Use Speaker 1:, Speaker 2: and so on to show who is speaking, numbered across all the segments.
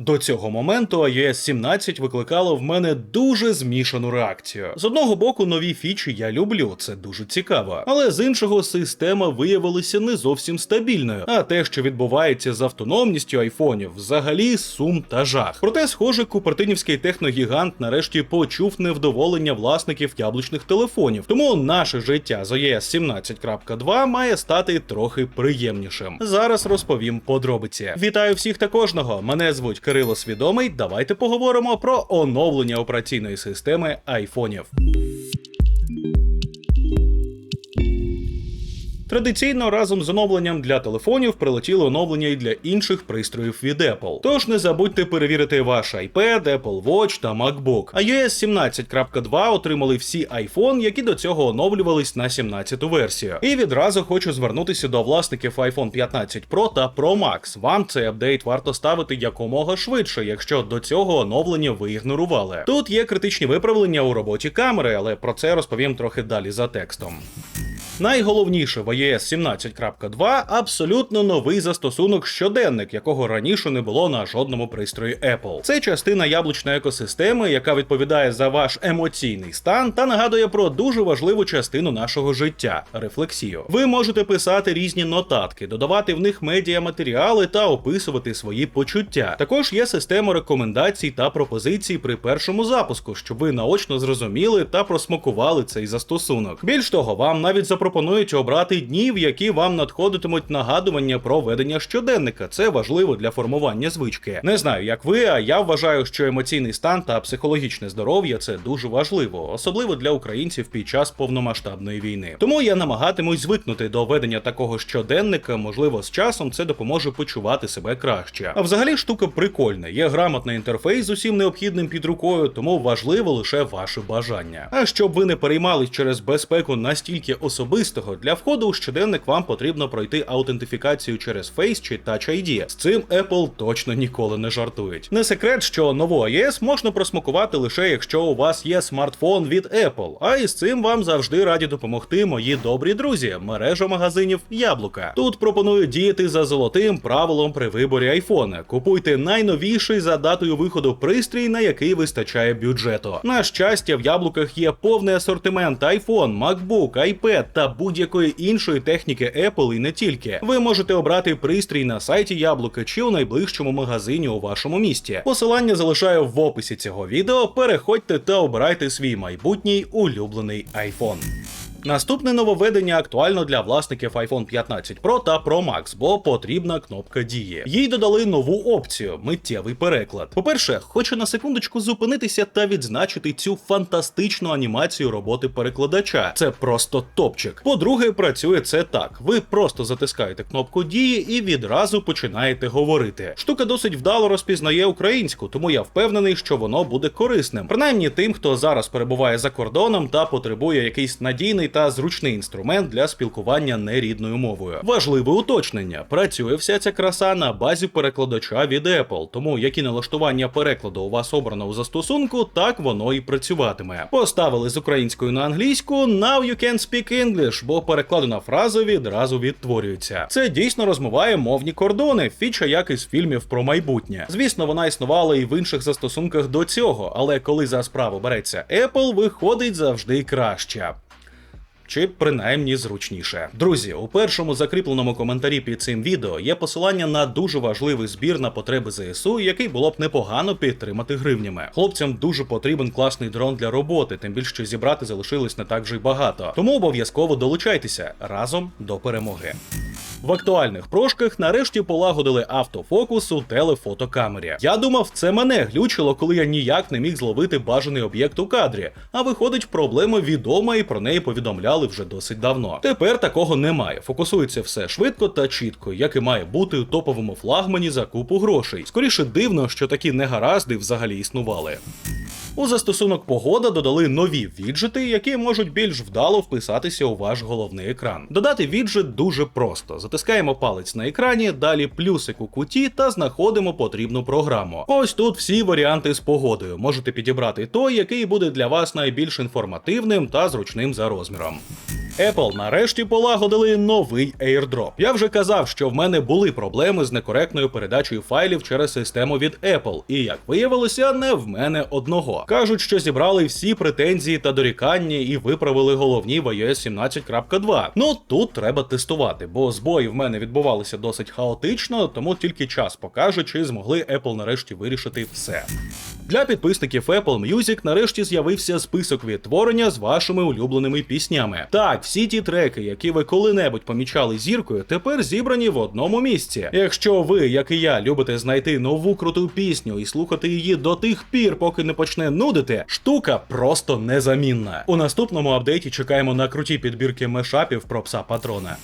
Speaker 1: До цього моменту iOS 17 викликало в мене дуже змішану реакцію. З одного боку, нові фічі я люблю, це дуже цікаво. Але з іншого, система виявилася не зовсім стабільною. А те, що відбувається з автономністю айфонів, взагалі сум та жах. Проте, схоже, купертинівський техногігант нарешті почув невдоволення власників яблучних телефонів. Тому наше життя з iOS 17.2 має стати трохи приємнішим. Зараз розповім подробиці. Вітаю всіх та кожного. Мене звуть Кирило Свідомий. Давайте поговоримо про оновлення операційної системи айфонів. Традиційно разом з оновленням для телефонів прилетіло оновлення і для інших пристроїв від Apple. Тож не забудьте перевірити ваш iPad, Apple Watch та MacBook. iOS 17.2 отримали всі iPhone, які до цього оновлювались на 17-ту версію. І відразу хочу звернутися до власників iPhone 15 Pro та Pro Max. Вам цей апдейт варто ставити якомога швидше, якщо до цього оновлення ви ігнорували. Тут є критичні виправлення у роботі камери, але про це розповім трохи далі за текстом. Найголовніше в iOS 17.2 абсолютно новий застосунок щоденник, якого раніше не було на жодному пристрої Apple. Це частина яблучної екосистеми, яка відповідає за ваш емоційний стан та нагадує про дуже важливу частину нашого життя рефлексію. Ви можете писати різні нотатки, додавати в них медіаматеріали та описувати свої почуття. Також є система рекомендацій та пропозицій при першому запуску, щоб ви наочно зрозуміли та просмакували цей застосунок. Більш того, вам навіть запропонують обрати дні, в які вам надходитимуть нагадування про ведення щоденника. Це важливо для формування звички. Не знаю, як ви, а я вважаю, що емоційний стан та психологічне здоров'я це дуже важливо, особливо для українців під час повномасштабної війни. Тому я намагатимусь звикнути до ведення такого щоденника. Можливо, з часом це допоможе почувати себе краще. А взагалі штука прикольна. Є грамотний інтерфейс з усім необхідним під рукою, тому важливо лише ваше бажання. А щоб ви не переймались через безпеку настільки особистого, для входу у щоденник вам потрібно пройти аутентифікацію через Face чи Touch ID. З цим Apple точно ніколи не жартують. Не секрет, що нову iOS можна просмакувати лише якщо у вас є смартфон від Apple. А із цим вам завжди раді допомогти мої добрі друзі, мережа магазинів Яблука. Тут пропоную діяти за золотим правилом при виборі айфона. Купуйте найновіший за датою виходу пристрій, на який вистачає бюджету. На щастя, в яблуках є повний асортимент iPhone, MacBook, iPad та будь-якої іншої техніки Apple і не тільки. Ви можете обрати пристрій на сайті Яблука чи у найближчому магазині у вашому місті. Посилання залишаю в описі цього відео. Переходьте та обирайте свій майбутній улюблений iPhone. Наступне нововведення актуально для власників iPhone 15 Pro та Pro Max, бо потрібна кнопка дії. Їй додали нову опцію миттєвий переклад. По-перше, хочу на секундочку зупинитися та відзначити цю фантастичну анімацію роботи перекладача. Це просто топчик. По-друге, працює це так: ви просто затискаєте кнопку дії і відразу починаєте говорити. Штука досить вдало розпізнає українську, тому я впевнений, що воно буде корисним. Принаймні тим, хто зараз перебуває за кордоном та потребує якийсь надійний та зручний інструмент для спілкування нерідною мовою. Важливе уточнення: працює вся ця краса на базі перекладача від Apple, тому які налаштування перекладу у вас обрано у застосунку, так воно і працюватиме. Поставили з української на англійську «Now you can speak English», бо перекладена фраза відразу відтворюється. Це дійсно розмиває мовні кордони, фіча як із фільмів про майбутнє. Звісно, вона існувала і в інших застосунках до цього, але коли за справу береться Apple, виходить завжди краще чи принаймні зручніше. Друзі, у першому закріпленому коментарі під цим відео є посилання на дуже важливий збір на потреби ЗСУ, який було б непогано підтримати гривнями. Хлопцям дуже потрібен класний дрон для роботи, тим більше що зібрати залишилось не так вже й багато. Тому обов'язково долучайтеся разом до перемоги. В актуальних прошках нарешті полагодили автофокус у телефотокамері. Я думав, це мене глючило, коли я ніяк не міг зловити бажаний об'єкт у кадрі. А виходить, проблема відома і про неї повідомляли вже досить давно. Тепер такого немає. Фокусується все швидко та чітко, як і має бути у топовому флагмані за купу грошей. Скоріше дивно, що такі негаразди взагалі існували. У застосунок погода додали нові віджити, які можуть більш вдало вписатися у ваш головний екран. Додати віджит дуже просто: затискаємо палець на екрані, далі плюсик у куті та знаходимо потрібну програму. Ось тут всі варіанти з погодою. Можете підібрати той, який буде для вас найбільш інформативним та зручним за розміром. Apple нарешті полагодили новий AirDrop. Я вже казав, що в мене були проблеми з некоректною передачею файлів через систему від Apple, і як виявилося, не в мене одного. Кажуть, що зібрали всі претензії та дорікання і виправили головні в iOS 17.2. Ну тут треба тестувати, бо збої в мене відбувалися досить хаотично, тому тільки час покаже, чи змогли Apple нарешті вирішити все. Для підписників Apple Music нарешті з'явився список відтворення з вашими улюбленими піснями. Так, всі ті треки, які ви коли-небудь помічали зіркою, тепер зібрані в одному місці. Якщо ви, як і я, любите знайти нову круту пісню і слухати її до тих пір, поки не почне нудити, штука просто незамінна. У наступному апдейті чекаємо на круті підбірки мешапів про пса патрона.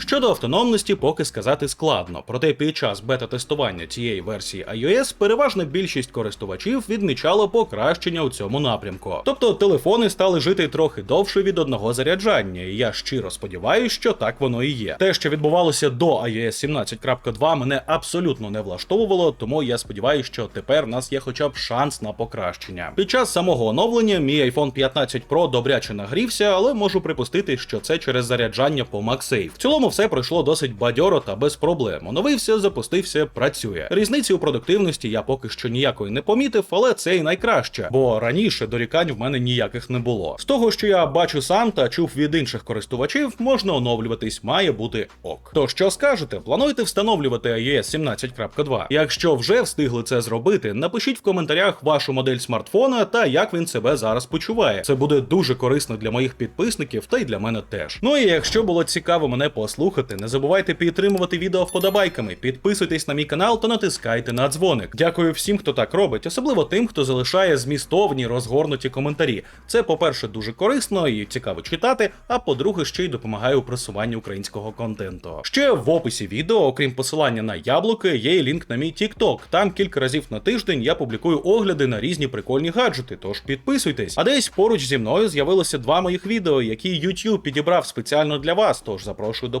Speaker 1: Щодо автономності, поки сказати складно. Проте під час бета-тестування цієї версії iOS переважна більшість користувачів відмічала покращення у цьому напрямку. Тобто телефони стали жити трохи довше від одного заряджання, і я щиро сподіваюся, що так воно і є. Те, що відбувалося до iOS 17.2, мене абсолютно не влаштовувало, тому я сподіваюся, що тепер в нас є хоча б шанс на покращення. Під час самого оновлення мій iPhone 15 Pro добряче нагрівся, але можу припустити, що це через заряджання по MagSafe. В цілому все пройшло досить бадьоро та без проблем. Оновився, запустився, працює. Різниці у продуктивності я поки що ніякої не помітив, але це і найкраще, бо раніше дорікань в мене ніяких не було. З того, що я бачу сам та чув від інших користувачів, можна оновлюватись, має бути ок. То що скажете, плануєте встановлювати iOS 17.2? Якщо вже встигли це зробити, напишіть в коментарях вашу модель смартфона та як він себе зараз почуває. Це буде дуже корисно для моїх підписників та й для мене теж. Ну і якщо було цікаво мене послухати, не забувайте підтримувати відео вподобайками, підписуйтесь на мій канал та натискайте на дзвоник. Дякую всім, хто так робить, особливо тим, хто залишає змістовні розгорнуті коментарі. Це, по-перше, дуже корисно і цікаво читати. А по-друге, ще й допомагає у просуванні українського контенту. Ще в описі відео, окрім посилання на яблуки, є і лінк на мій TikTok. Там кілька разів на тиждень я публікую огляди на різні прикольні гаджети. Тож підписуйтесь. А десь поруч зі мною з'явилося два моїх відео, які YouTube підібрав спеціально для вас. Тож запрошую до